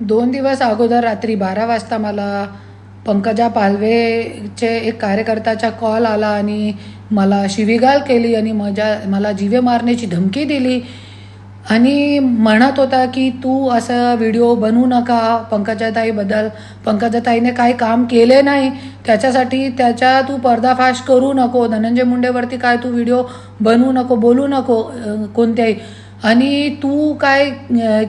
दोन दिवस अगोदर रात्री बारा वाजता मला पंकजा पालवेचे एक कार्यकर्त्याचा कॉल आला आणि मला शिवीगाल केली आणि माझ्या मला जीवे मारण्याची धमकी दिली. आणि म्हणत होता की तू असं व्हिडिओ बनवू नका पंकजाताईबद्दल पंकजाताईने काही काम केले नाही त्याच्यासाठी त्याच्या तू पर्दाफाश करू नको धनंजय मुंडेवरती काय तू व्हिडिओ बनवू नको बोलू नको कोणत्याही. आणि तू काय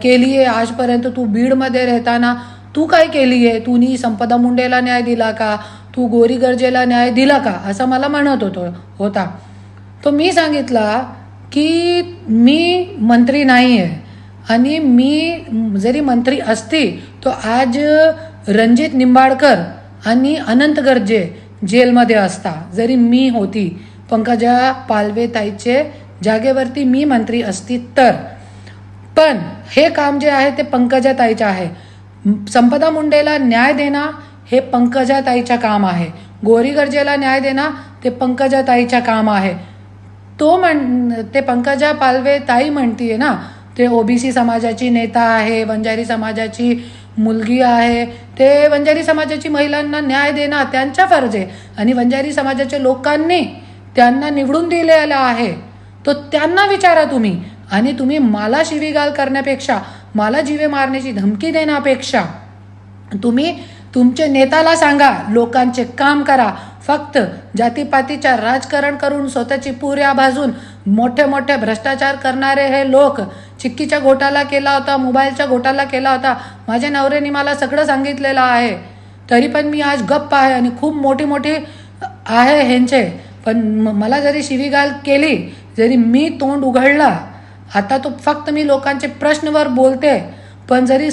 केली आहे आजपर्यंत? तू बीडमध्ये राहताना तू काय केली आहे? तूनी संपदा मुंडेला न्याय दिला का? तू गोरी गरजेला न्याय दिला का? असं मला म्हणत होतो होता. तो मी सांगितला की मी मंत्री नाही आहे. आणि मी जरी मंत्री असती तो आज रणजित निंबाळकर आणि अनंत गर्जे जेलमध्ये असता. जरी मी होती पंकजा पालवे ताईचे जागेवरती मी मंत्री असती तर. पण हे काम जे आहे ते पंकजाताईचं आहे. संपदा मुंडेला न्याय देणं हे पंकजा ताईचं काम आहे. गोरी गरजेला न्याय देणं ते पंकजा ताईचं काम आहे. तो म्हण ते पंकजा पालवे ताई म्हणतीये ना ते ओबीसी समाजाची नेता आहे वंजारी समाजाची मुलगी आहे. ते वंजारी समाजाची महिलांना न्याय देणं त्यांचा फर्ज आहे आणि वंजारी समाजाच्या लोकांनी त्यांना निवडून दिलेलं आहे. तो त्यांना विचारा तुम्ही. आणि तुम्ही मला शिवीगाल करण्यापेक्षा मला जीवे मारण्याची धमकी देण्यापेक्षा तुम्ही तुमच्या नेताला सांगा लोकांचे काम करा. फक्त जातीपातीच्या राजकारण करून स्वतःची पुऱ्या भाजून मोठे मोठे भ्रष्टाचार करणारे हे लोक चिक्कीच्या घोटाला केला होता मोबाईलच्या घोटाला केला होता. माझ्या नवऱ्याने मला सगळं सांगितलेलं आहे. तरी पण मी आज गप्प आहे आणि खूप मोठी मोठी आहे ह्यांचे. पण मला जरी शिवीगाल केली जरी मी तोंड उघडला आता तो फक्त मी लोकांचे प्रश्नवर बोलते पण जरी